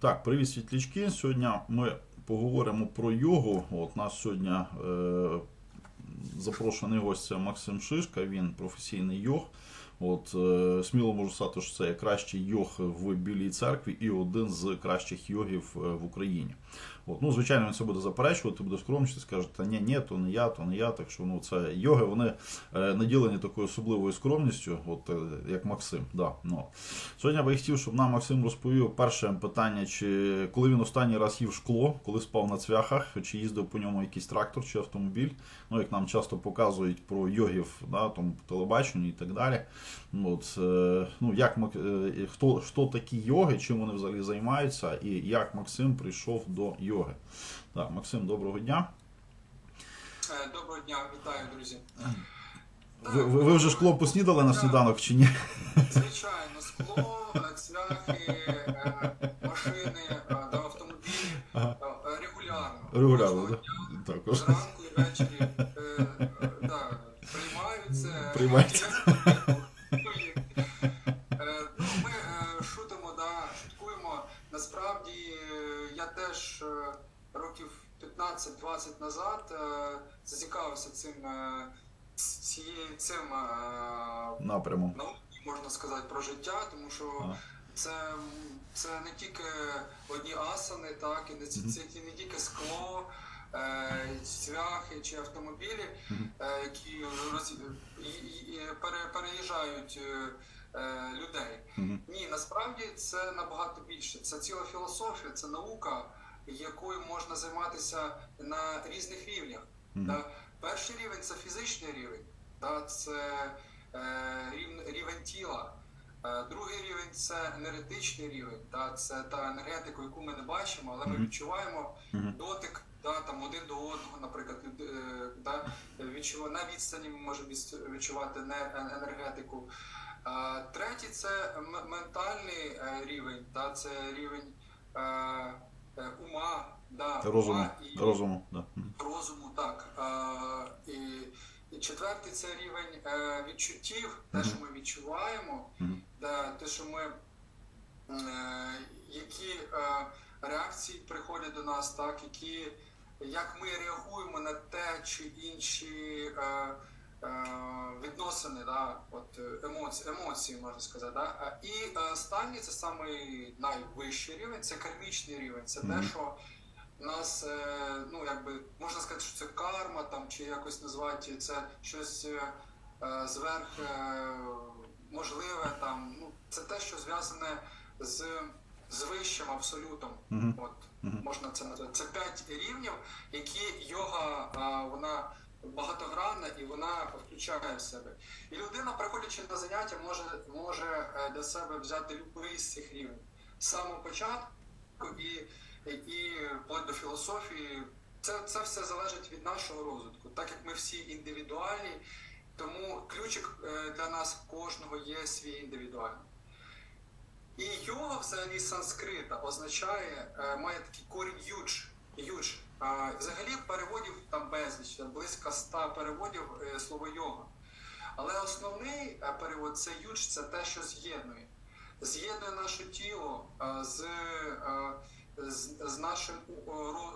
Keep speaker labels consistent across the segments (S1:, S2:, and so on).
S1: Так, привіт, світлячки. Сьогодні ми поговоримо про йогу. От нас сьогодні е, запрошений гость це Максим Шишка, він професійний йог. От, е, сміло можу сказати, що це кращий йог в Білій церкві і один з кращих йогів е, в Україні. От, ну, звичайно, він це буде заперечувати, буде скромничати, скаже, та ні, ні, то не я, то не я. Так що ну, це йоги, вони е, наділені такою особливою скромністю, от, як Максим. Да, ну. Сьогодні би хотів, щоб нам Максим розповів перше питання, чи коли він останній раз їв шкло, коли спав на цвяхах, чи їздив по ньому якийсь трактор чи автомобіль. Ну, як нам часто показують про йогів да, там, по телебаченню і так далі. От, е, ну, як, е, хто, хто такі йоги, чим вони взагалі займаються, і як Максим прийшов до йоги. Так, Максим, доброго дня.
S2: Е, Доброго дня, вітаю, друзі.
S1: Ви, ви, ви вже шкло поснідали на сніданок чи ні?
S2: Звичайно, скло, цвяхи, машини автомобілі регулярно.
S1: Регулярно, да? Також.
S2: Зранку і ввечері приймаються.
S1: Приймаються.
S2: Насправді е, я теж е, років 15-20 назад е, зацікавився цим, цією цим
S1: Напрямом.
S2: науки, можна сказати, про життя, тому що це, це не тільки одні асани, так, і не, це, це не тільки скло, е, цвяхи чи автомобілі, е, які роз, і, і, пере, переїжджають людей. Ні, насправді це набагато більше. Це ціла філософія, це наука, якою можна займатися на різних рівнях. Да? Перший рівень це фізичний рівень, да? це е, рівень, тіла. Е, другий рівень це енергетичний рівень, да? це та енергетика, яку ми не бачимо, але ми відчуваємо дотик да, там, один до одного, наприклад, е, відчува- на відстані ми можемо відчувати не- е- енергетику. Е, Третій це ментальний е, рівень, да? це рівень е, е, ума. Да,
S1: Розуму.
S2: ума і
S1: Розуму, да.
S2: Розуму, так. Е, і, і четвертий це рівень е, відчуттів, те, що ми відчуваємо, да, те, що ми, е, які е, реакції приходять до нас, так, які, як ми реагуємо на те чи інші відносини, да, от, е, емоції, емоції, можна сказати. Да. І е, останній це самий найвищий рівень, це кармічний рівень, це те, що нас, е, ну якби можна сказати, що це карма там, чи якось назвати це щось е, е, зверх е, можливе там. Ну, це те, що зв'язане з, з вищим абсолютом.
S1: Мгм.
S2: От
S1: Мгм.
S2: можна це назвати. Це п'ять рівнів, які йога а, вона багатогранна і вона включає в себе. І людина, приходячи на заняття, може, може е, для себе взяти будь-який з цих рівнів з самого початку і, і вплоть до філософії. Це, це все залежить від нашого розвитку, так як ми всі індивідуальні, тому ключик е, для нас кожного є свій індивідуальний. І йога взагалі санскрита означає, е, має такий корінь юдж. юдж. Взагалі переводів там безліч, близько ста переводів е, слово йога. Але основний е, перевод це юдж, це те, що з'єднує. З'єднує наше тіло е, з, з, з нашим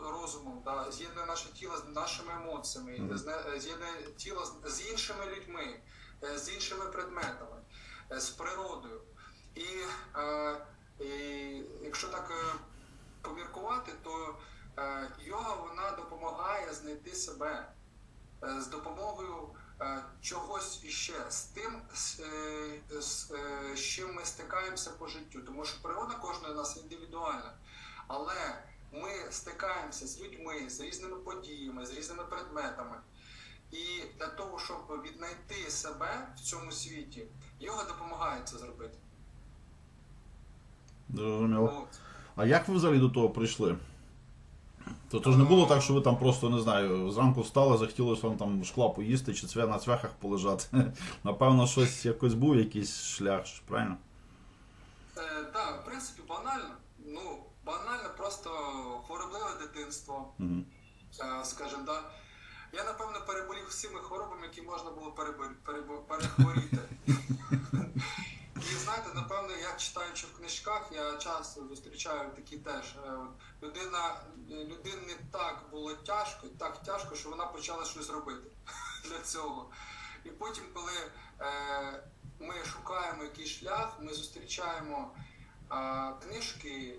S2: розумом, да? з'єднує наше тіло з нашими емоціями, з'єднує тіло з, з іншими людьми, з іншими предметами, з природою. І, і якщо так поміркувати, то йога вона допомагає знайти себе е, з допомогою е, чогось іще, з тим, з, е, е, чим ми стикаємося по життю. Тому що природа кожної нас індивідуальна. Але ми стикаємося з людьми, з різними подіями, з різними предметами. І для того, щоб віднайти себе в цьому світі, йога допомагає це зробити.
S1: Зрозуміло. А як ви взагалі до того прийшли? То, то ж не було так, що ви там просто не знаю, зранку встали, захотілося вам там шкла поїсти чи цвя на цвяхах полежати. Напевно, щось якось був якийсь шлях, правильно?
S2: Е, так, в принципі, банально. Ну, банально, просто хворобливе дитинство,
S1: Угу.
S2: е, скажімо, да. Я, напевно, переболів всіми хворобами, які можна було перебо- перебо- перехворіти. Знаєте, напевно, я читаючи в книжках, я часто зустрічаю такі теж. е, Людина, людині так було тяжко, так тяжко, що вона почала щось робити для цього. І потім, коли е, ми шукаємо якийсь шлях, ми зустрічаємо книжки,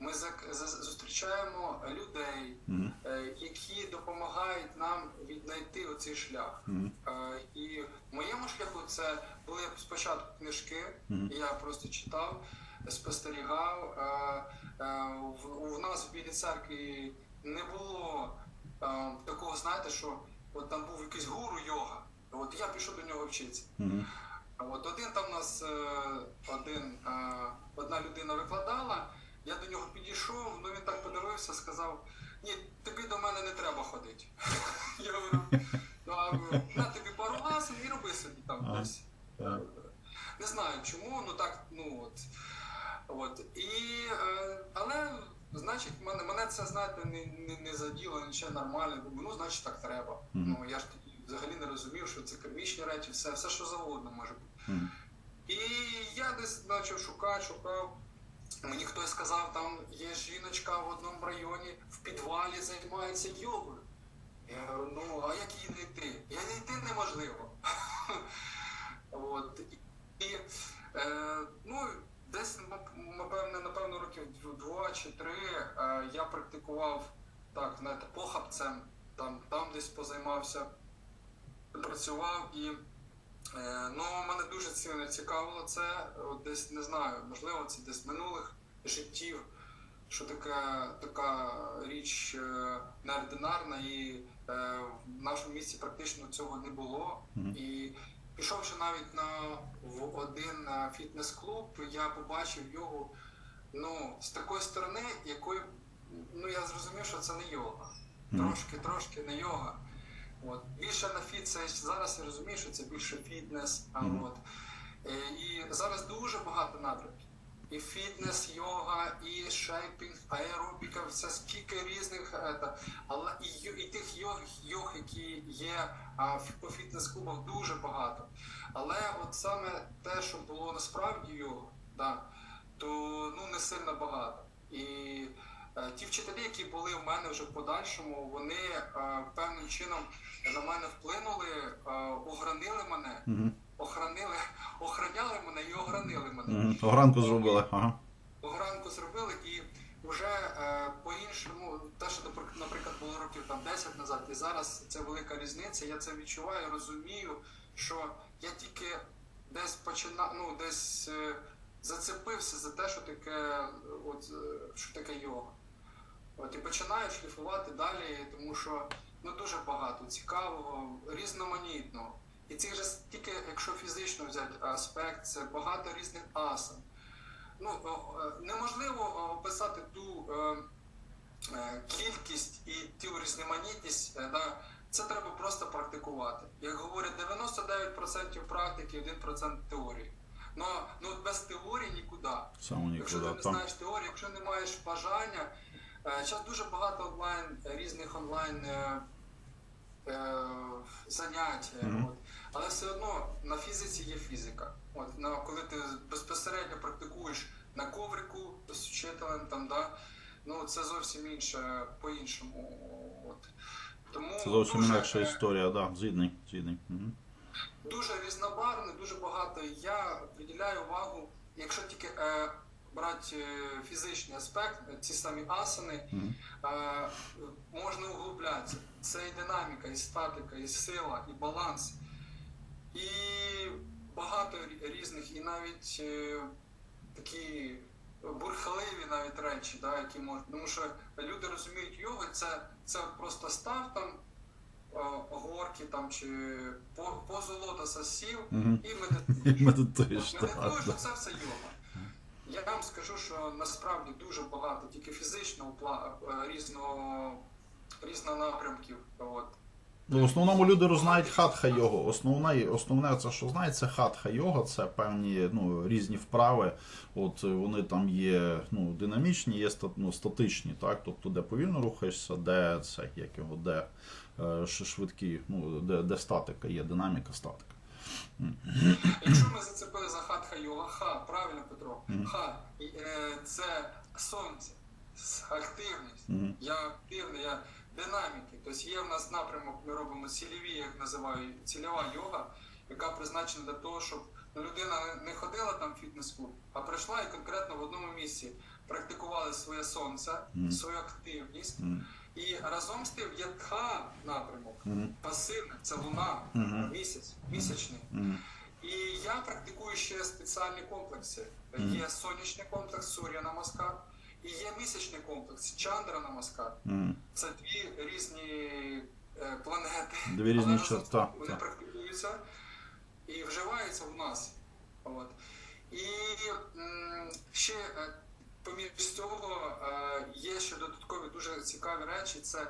S2: ми зустрічаємо людей, е, які допомагають нам віднайти оцей шлях. Е, І в моєму шляху це були спочатку книжки, я просто читав, спостерігав. Е, у нас в Білій церкві не було такого, знаєте, що от там був якийсь гуру йога. От я пішов до нього вчитися. От один там у нас е, один, е, одна людина викладала, я до нього підійшов, ну він так подивився, сказав: ні, тобі до мене не треба ходити. Я говорю, ну на тобі пару ласин і роби собі там десь. Не знаю чому, ну так, ну от. От. І, е, але, значить, мене, мене це, знаєте, не, не, не заділо, нічого нормально. Думаю, ну, значить, так треба. Ну, я ж взагалі не розумів, що це кармічні речі, все, все що завгодно може бути. І я десь почав шукати, шукав. Мені хтось сказав, там є жіночка в одному районі в підвалі займається йогою. Я говорю, ну а як її знайти? Я знайти неможливо. От. І е, ну, десь, напевне, напевно, років два чи три е, я практикував так, знаєте, похабцем, там, там десь позаймався, працював і. Е, Ну, мене дуже сильно цікавило це. От десь не знаю, можливо, це десь минулих життів, що така, така річ е, неординарна, і е, в нашому місті практично цього не було. І пішовши навіть на в один фітнес-клуб, я побачив його ну, з такої сторони, якої ну, я зрозумів, що це не йога.
S1: Мгм.
S2: Трошки, трошки не йога. От. Більше на фіт, це зараз я розумію, що це більше фітнес. А,
S1: Мгм.
S2: от. Е, І зараз дуже багато напрямків. І фітнес, йога, і шейпінг, аеробіка, все скільки різних. е, та. Але і, і тих йог, йог, які є а, по фітнес-клубах, дуже багато. Але от саме те, що було насправді йога, да, то ну, не сильно багато. І ті вчителі, які були в мене вже в подальшому, вони е, певним чином на мене вплинули, е, огранили мене, охранили, охраняли мене і огранили мене.
S1: Огранку зробили. Ага.
S2: Огранку зробили і вже е, по-іншому, те, що наприк- наприклад було років там 10 назад, і зараз це велика різниця. Я це відчуваю, розумію, що я тільки десь починав, ну десь е, зацепився за те, що таке, е, от, е, що таке йога. От і починаю шліфувати далі, тому що ну дуже багато цікавого, різноманітного. І це вже тільки, якщо фізично взяти аспект, це багато різних асан. Ну, неможливо описати ту е, е, кількість і ту різноманітність. е, Да, це треба просто практикувати. Як говорять, 99% практики, 1% теорії. Ну, ну без теорії нікуди. Якщо ти не знаєш теорію, якщо не маєш бажання, зараз дуже багато онлайн різних онлайн е, е, занять. е,
S1: Мгм.
S2: От. Але все одно на фізиці є фізика. От, на, коли ти безпосередньо практикуєш на коврику з вчителем, там, да, ну, це зовсім інше по-іншому. От. Тому
S1: Це зовсім
S2: дуже,
S1: інакша
S2: е,
S1: історія, да. Згідний. Згідний. Мгм.
S2: дуже різнобарвне, дуже багато. Я приділяю увагу, якщо тільки е, брати е, фізичний аспект, е, ці самі асани,
S1: Мгм.
S2: е, можна углублятися. Це і динаміка, і статика, і сила, і баланс. І багато різних, і навіть е, такі бурхливі навіть речі, да, які можуть. Тому що люди розуміють йогу, це, це просто став там е, горки там чи по- позу лотоса сів і медитуєш.
S1: Медитуєш, да.
S2: це все йога. Я вам скажу, що насправді дуже багато, тільки фізичного пла- е, різного, різного напрямків. От.
S1: Ну, в основному люди рознають хатха йогу. Основне, основне це, що знають, це хатха йога, це певні ну, різні вправи. От е, вони там є ну, динамічні, є ну, статичні, так? Тобто, де повільно рухаєшся, де це як його, де е, швидкі, ну, де, де статика є, динаміка, статика.
S2: Якщо ми зацепили за хатха йога, ха, правильно, Петро, ха, е, це сонце, активність. Я активний, я динаміки. Тобто є в нас напрямок, ми робимо цільові, як називаю, цільова йога, яка призначена для того, щоб ну, людина не- не ходила там в фітнес-клуб, а прийшла і конкретно в одному місці практикували своє сонце, свою активність. І разом з тим є тха напрямок,
S1: Мгм.
S2: пасивний, це луна,
S1: Мгм.
S2: місяць, місячний.
S1: Мгм.
S2: І я практикую ще спеціальні комплекси. Є сонячний комплекс Сур'я Намаскар, і є місячний комплекс Чандра Намаскар.
S1: Мгм.
S2: Це дві різні е, планети.
S1: Дві різні черта,
S2: Вони практикуються і вживаються в нас. От. І м, ще е, поміж цього е, є ще додаткові дуже цікаві речі. Це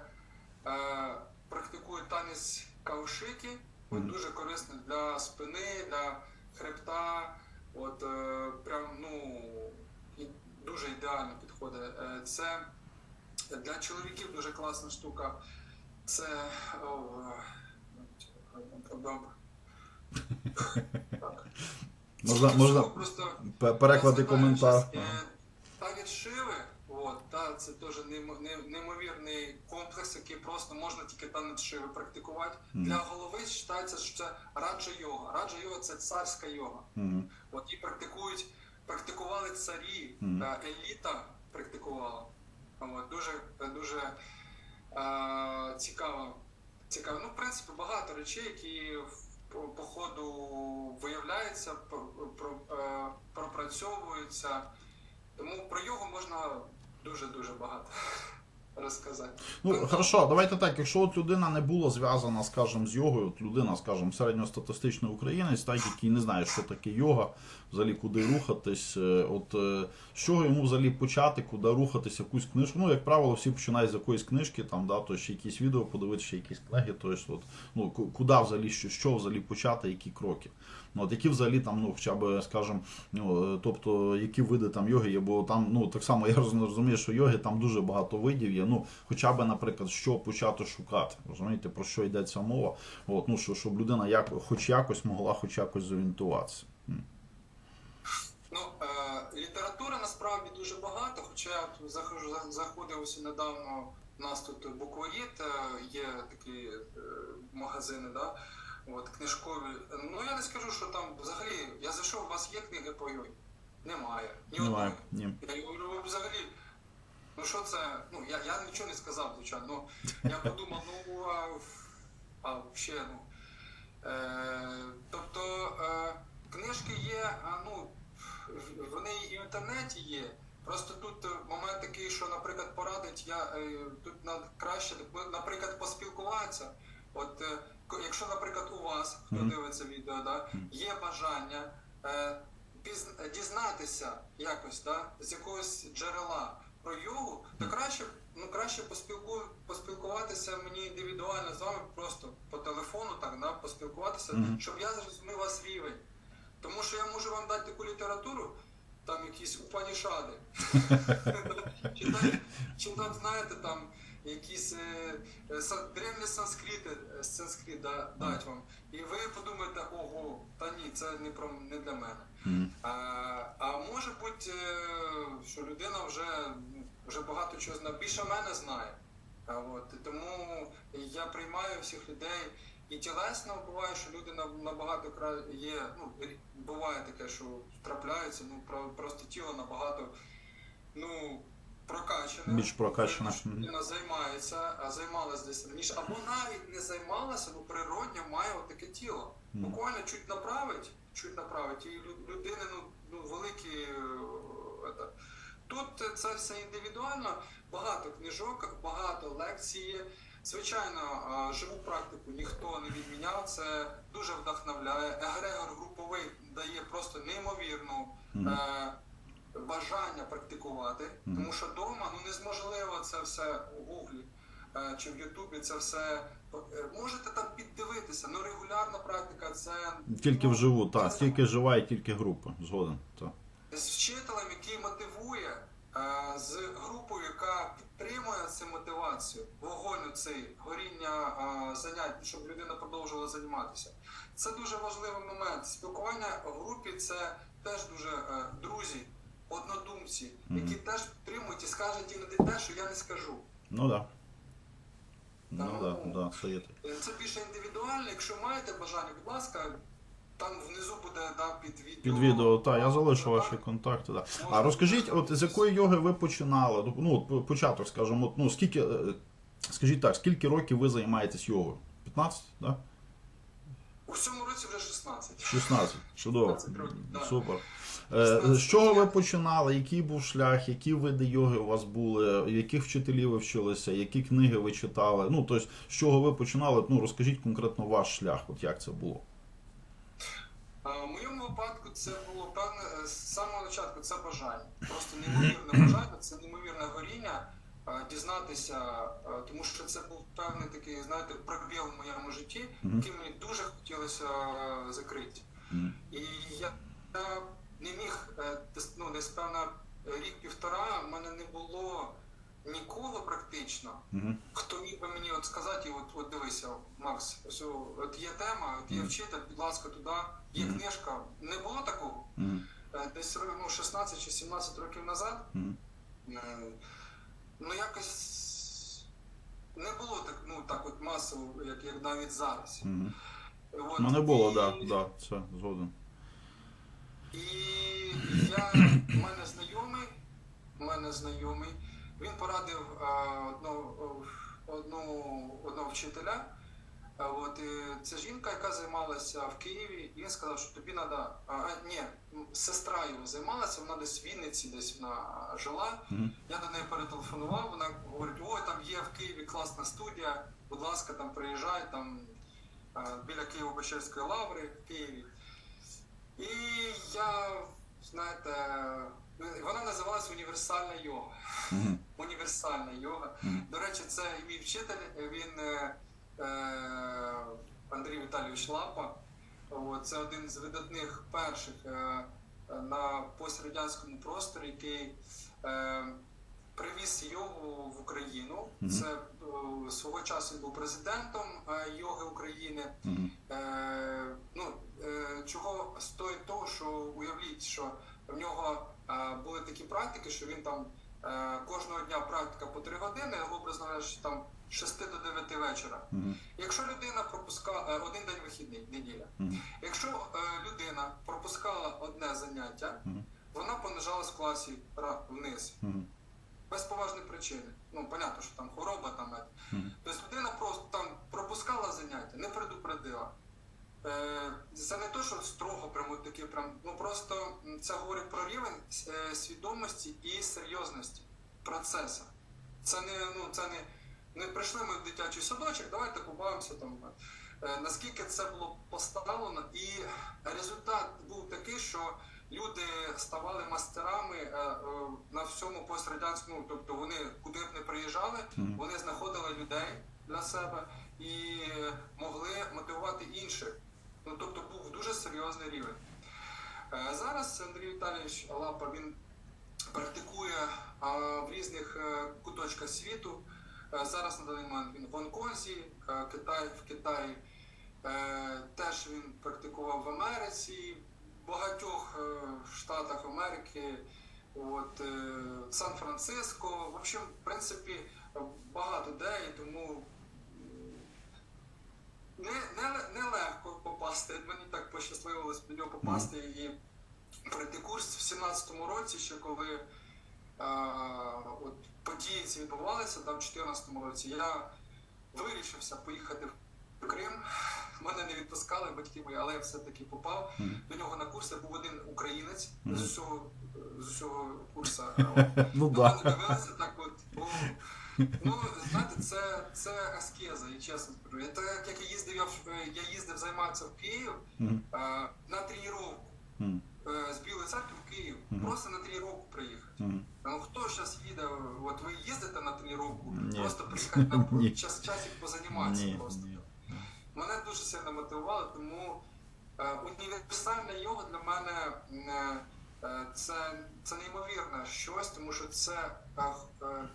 S2: е, практикую танець каушики, от, дуже корисний для спини, для хребта. От е, прям ну дуже ідеально підходить. Це для чоловіків дуже класна штука. Це.
S1: Можна, можна
S2: просто
S1: пе- переклади
S2: згадаю
S1: коментар.
S2: щас, е, Танець Шиви, от, та, це теж неймо- не- неймовірний комплекс, який просто можна тільки танець Шиви практикувати. Для голови вважається, що це раджа йога. Раджа йога це царська йога.
S1: Мгм.
S2: От і практикують, практикували царі,
S1: Мгм.
S2: е, еліта практикувала. От, дуже дуже е, цікаво. цікаво. Ну, в принципі, багато речей, які по, ходу виявляються, про, про, е, пропрацьовуються. Тому про його можна дуже-дуже багато розказати.
S1: Ну, хорошо, давайте так. Якщо от людина не була зв'язана, скажімо, з йогою, от людина, скажімо, середньостатистичний українець, так, який не знає, що таке йога, взагалі куди рухатись, е, от е, з чого йому взагалі почати, куди рухатись, якусь книжку. Ну, як правило, всі починають з якоїсь книжки, там, да, то ще якісь відео подивитися, ще якісь книги, то от, ну, ку- куди взагалі, що, що взагалі почати, які кроки. Ну, от які взагалі там, ну, хоча б, скажімо, ну, е, тобто, які види там йоги є, бо там, ну, так само я розумію, що йоги там дуже багато видів є. Ну, хоча б, наприклад, що почати шукати. Розумієте, про що йдеться мова? От, ну, що, щоб людина як, хоч якось могла хоч якось зорієнтуватися.
S2: Ну, е, літератури насправді дуже багато, хоча я захожу, за- заходив ось недавно, у нас тут буквоїд, е, є такі е, магазини, да? От, книжкові. Ну я не скажу, що там взагалі, я зайшов, у вас є книги по йогі? Немає. Ні
S1: Немає.
S2: одної.
S1: Ні.
S2: Я говорю, взагалі. Ну що це? Ну я, я нічого не сказав, звичайно. Ну, я подумав, ну а, а ще, ну. Е, тобто е, книжки є, а, ну, вони і в інтернеті є. Просто тут момент такий, що, наприклад, порадить, я е, тут на, краще, наприклад, поспілкуватися. От е, якщо, наприклад, у вас, хто
S1: Мгм.
S2: дивиться відео, да, є бажання е, піз- дізнатися якось, да, з якогось джерела про йогу, то краще, ну, краще поспілку, поспілкуватися мені індивідуально з вами, просто по телефону, так, да, поспілкуватися,
S1: Мгм.
S2: щоб я зрозумів вас рівень. Тому що я можу вам дати таку літературу, там якісь упанішади. чи там, знаєте, там якісь е, е, древні санскрити, е, санскрит да, дать вам. І ви подумаєте, ого, та ні, це не про не для мене. А, а може бути, що людина вже, вже багато чого знає, більше мене знає. А, от, тому я приймаю всіх людей. І тілесно буває, що люди набагато кра... є. Ну, буває таке, що трапляються, ну просто тіло набагато ну, прокачане.
S1: Більш прокачане.
S2: Видно, Людина займається, а займалася десь раніше. Або навіть не займалася, ну природньо має отаке тіло. Буквально чуть направить, чуть направить, і лю- людини ну, ну великі. это. Тут е, це все індивідуально, багато книжок, багато лекцій. Звичайно, живу практику ніхто не відміняв. Це дуже вдохновляє. Егрегор груповий дає просто неймовірну
S1: Мгм.
S2: е, бажання практикувати, тому що вдома ну неможливо це все у гуглі е, чи в Ютубі. Це все е, можете там піддивитися. Ну регулярна практика це
S1: Тільки
S2: ну,
S1: вживу, так, тільки жива і тільки група. Згоден. Так.
S2: з вчителем, який мотивує, е, з групою, яка підтримує. цю мотивацію, вогонь цей, горіння занять, щоб людина продовжувала займатися. Це дуже важливий момент. Спілкування в групі це теж дуже друзі, однодумці, які теж підтримують і скажуть іноді те, що я не скажу.
S1: Ну да. Ну
S2: Тому-
S1: да, да, є.
S2: Е, Це більше індивідуально. Якщо маєте бажання, будь ласка, там внизу буде да, під відео.
S1: Під відео, так, я залишу
S2: Так.
S1: ваші контакти. Да. А розкажіть, от з якої йоги ви починали? Ну, от початок, скажімо, от, ну скільки, е, скажіть так, скільки років ви займаєтесь йогою? 15, да?
S2: У цьому році вже 16.
S1: 16. Чудово.
S2: 16 років, да.
S1: Супер. Е, З чого ви починали? Який був шлях, які види йоги у вас були, яких вчителів ви вчилися, які книги ви читали? Ну, тобто, з чого ви починали? Ну, розкажіть конкретно ваш шлях, от як це було.
S2: А, В моєму випадку це було певне е, з самого початку це бажання. Просто неймовірне бажання, це неймовірне горіння е, дізнатися, е, тому що це був певний такий, знаєте, пробіл в моєму житті, який мені дуже хотілося е, закрити. І я не міг е, ну, десь певно рік-півтора, в мене не було нікого практично,
S1: Мгм.
S2: хто міг би мені от сказати, от, от дивися, Макс, ось от є тема, от є вчитель, будь ласка, туди, є
S1: Мгм.
S2: книжка. Не було такого. Е, Десь ну, 16 чи 17 років назад. Е, Ну якось не було так, ну так от масово, як, як навіть зараз. От,
S1: Ну, не було,
S2: і-
S1: так, да, да, це згоден.
S2: В мене знайомий, в мене знайомий, він порадив одного, одну, одного вчителя. От, і це жінка, яка займалася в Києві, і він сказав, що тобі треба. А, ні, сестра його займалася, вона десь в Вінниці, десь вона жила.
S1: Мгм.
S2: Я до неї перетелефонував, вона говорить, ой, там є в Києві класна студія, будь ласка, там приїжджай, там біля Києво-Печерської лаври в Києві. І я, знаєте, вона називалась універсальна йога.
S1: Мгм.
S2: Універсальна йога.
S1: Мгм.
S2: До речі, це мій вчитель, він е, е, Андрій Віталійович Лапа. От, це один з видатних перших е, на пострадянському просторі, який е, привіз йогу в Україну.
S1: Мгм.
S2: Це е, свого часу він був президентом е, йоги України. Е, ну, чого стоїть того, що уявіть, що в нього е, були такі практики, що він там е, кожного дня практика по 3 години, образно кажучи, там з 6 до 9 вечора.
S1: Мгм.
S2: Якщо людина пропускала один день вихідний, неділя.
S1: Мгм.
S2: Якщо е, людина пропускала одне заняття,
S1: Мгм.
S2: вона понижалась в класі вниз. Без поважної причини. Ну, понятно, що там хвороба там. е. Тобто людина просто там пропускала заняття, не предупредила. Е, Це не то, що строго прямо таке, прям, ну просто це говорить про рівень е, свідомості і серйозності процесу. Це не, ну, це не, не прийшли ми в дитячий садочок, давайте побавимося там. Е, Наскільки це було поставлено, і результат був такий, що люди ставали мастерами на всьому пострадянському, тобто вони куди б не приїжджали, вони знаходили людей для себе і могли мотивувати інших. Ну тобто був дуже серйозний рівень. Е, Зараз Андрій Віталійович Лапа він практикує в різних е, куточках світу. Е, Зараз на даний момент він в Гонконзі, е, Китай, в Китаї. Теж він практикував в Америці, в багатьох штатах Америки, от, Сан-Франциско. В общем, в принципі, багато де, і тому не, не, нелегко попасти. Мені так пощасливилось до нього попасти. І пройти курс в 17-му році, ще коли а, от, події ці відбувалися, там в 14-му році, я вирішився поїхати в Крим. Мене не відпускали батьки мої, але я все-таки попав.
S1: Мгм.
S2: До нього на курси був один українець
S1: Мгм.
S2: з усього, з усього курсу.
S1: Ну
S2: На
S1: да.
S2: дивилися так от. о. Ну, знаєте, це, це аскеза, я чесно скажу. Я так як я їздив, я, я їздив займатися в Київ
S1: Мгм.
S2: е, на тренування е, з Білої церкви в Київ.
S1: Мгм.
S2: Просто на тренування приїхати.
S1: Мгм.
S2: Ну хто зараз їде? От ви їздите на тренування, просто приїхати на час, часик позаніматися
S1: Ні,
S2: просто. Мене дуже сильно мотивувало, тому е, універсальна йога для мене е, е, це, це неймовірне щось, тому що це е,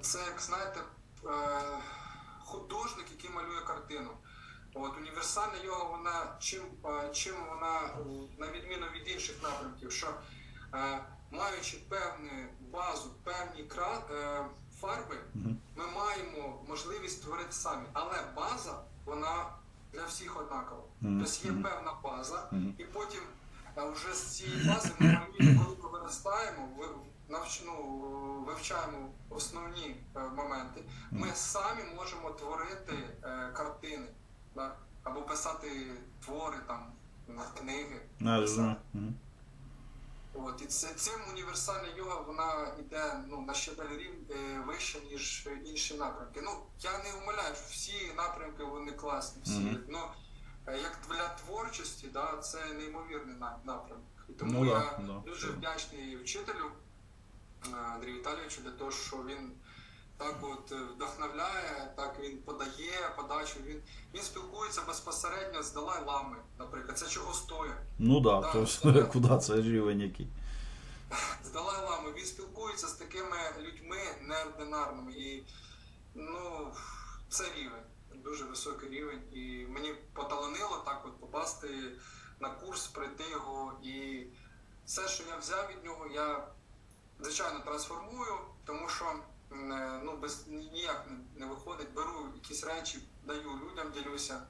S2: це як знаєте, е, художник, який малює картину. От універсальна йога, вона чим, е, чим вона на відміну від інших напрямків, що е, маючи певну базу, певні кра, фарби, ми маємо можливість створити самі. Але база, вона для всіх однакова. Тобто є певна база, і потім вже з цієї бази ми малюємо, коли ми виростаємо, ви, навч, ну, вивчаємо основні е, моменти, ми самі можемо творити е, картини да? або писати твори, там, на книги. Писати. От, і це, цим універсальна йога вона йде ну, на ще далі рів, е, вище, ніж інші напрямки. Ну, я не умиляю, що всі напрямки вони класні. Всі.
S1: Мгм.
S2: Ну, як для творчості, да, це неймовірний напрямок. І тому
S1: Ну,
S2: я
S1: да,
S2: дуже
S1: це-
S2: вдячний вчителю Андрію Віталійовичу для того, що він так от е, вдохновляє, так він подає подачу. Він, він спілкується безпосередньо з Далай Лами, наприклад. Це чого стоїть.
S1: Ну да,
S2: Да,
S1: то
S2: да.
S1: куди це рівень який.
S2: з Далай Лами, він спілкується з такими людьми неординарними. І ну, це рівень, дуже високий рівень. І мені поталанило так от попасти на курс, пройти його. І все, що я взяв від нього, я звичайно трансформую, тому що е, ну, без ніяк не, виходить. Беру якісь речі, даю людям, ділюся.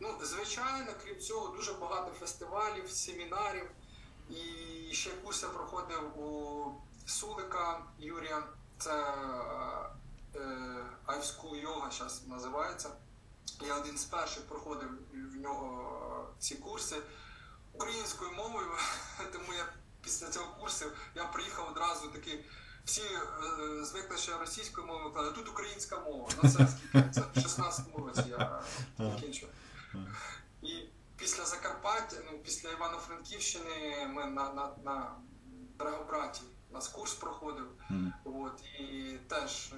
S2: Ну, звичайно, крім цього, дуже багато фестивалів, семінарів. І ще курс я проходив у Сулика Юрія. Це е, Ice School зараз називається. Я один з перших проходив в нього ці курси українською мовою, тому я після цього курсу я приїхав одразу такий. Всі е, звикли ще російською мовою викладали, тут українська мова. Ну це скільки? Це в 16-му році я закінчив. І після Закарпаття, ну після Івано-Франківщини ми на, на, на Драгобраті нас курс проходив.
S1: Мгм.
S2: От, і теж е,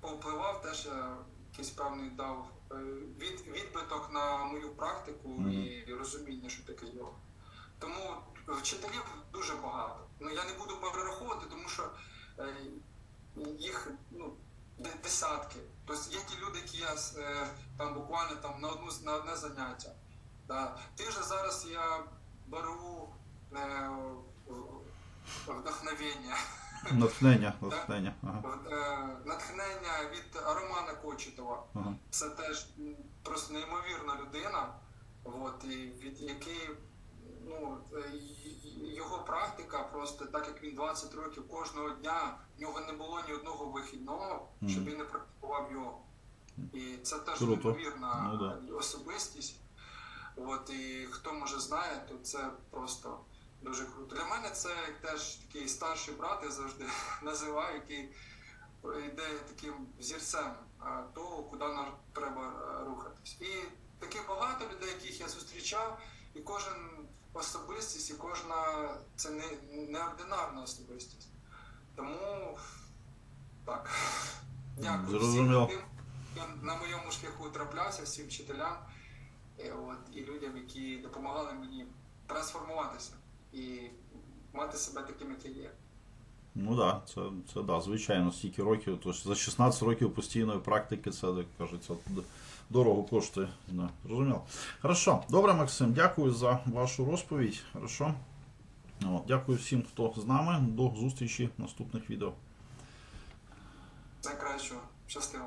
S2: повпливав, теж я якийсь певний дав е, від, відбиток на мою практику
S1: Мгм.
S2: і розуміння, що таке йога. Тому вчителів дуже багато. Ну я не буду перераховувати, тому що е, їх ну, десятки. Тобто є ті люди, які я е, там буквально там на одну на одне заняття. Да. Ти ж зараз я беру е, вдохновення.
S1: Натхнення, натхнення. Ага.
S2: Е, натхнення від Романа Кочетова.
S1: Ага.
S2: Це теж просто неймовірна людина, от, і від який ну, е, його практика просто так як він 20 років кожного дня, в нього не було ні одного вихідного, щоб він не практикував його. І це теж неймовірна
S1: Ну, да.
S2: особистість. От, і хто може знає, то це просто дуже круто. Для мене це як теж такий старший брат, я завжди називаю, який йде таким взірцем того, куди нам треба рухатись. І таких багато людей, яких я зустрічав, і кожен особистість, і кожна це не неординарна особистість. Тому так. Дякую
S1: Зрозуміло.
S2: всім тим, хто на моєму шляху траплявся, всім вчителям і, от, і людям, які допомагали мені трансформуватися і мати себе таким, як я є.
S1: Ну так, да, це, це да, звичайно, стільки років. Тож за 16 років постійної практики це, кажеться, д- дорого коштує. Да, зрозуміло. Хорошо. Добре, Максим, дякую за вашу розповідь. Хорошо. От, дякую всім, хто з нами. До зустрічі в наступних відео.
S2: Найкращого. Щасливо.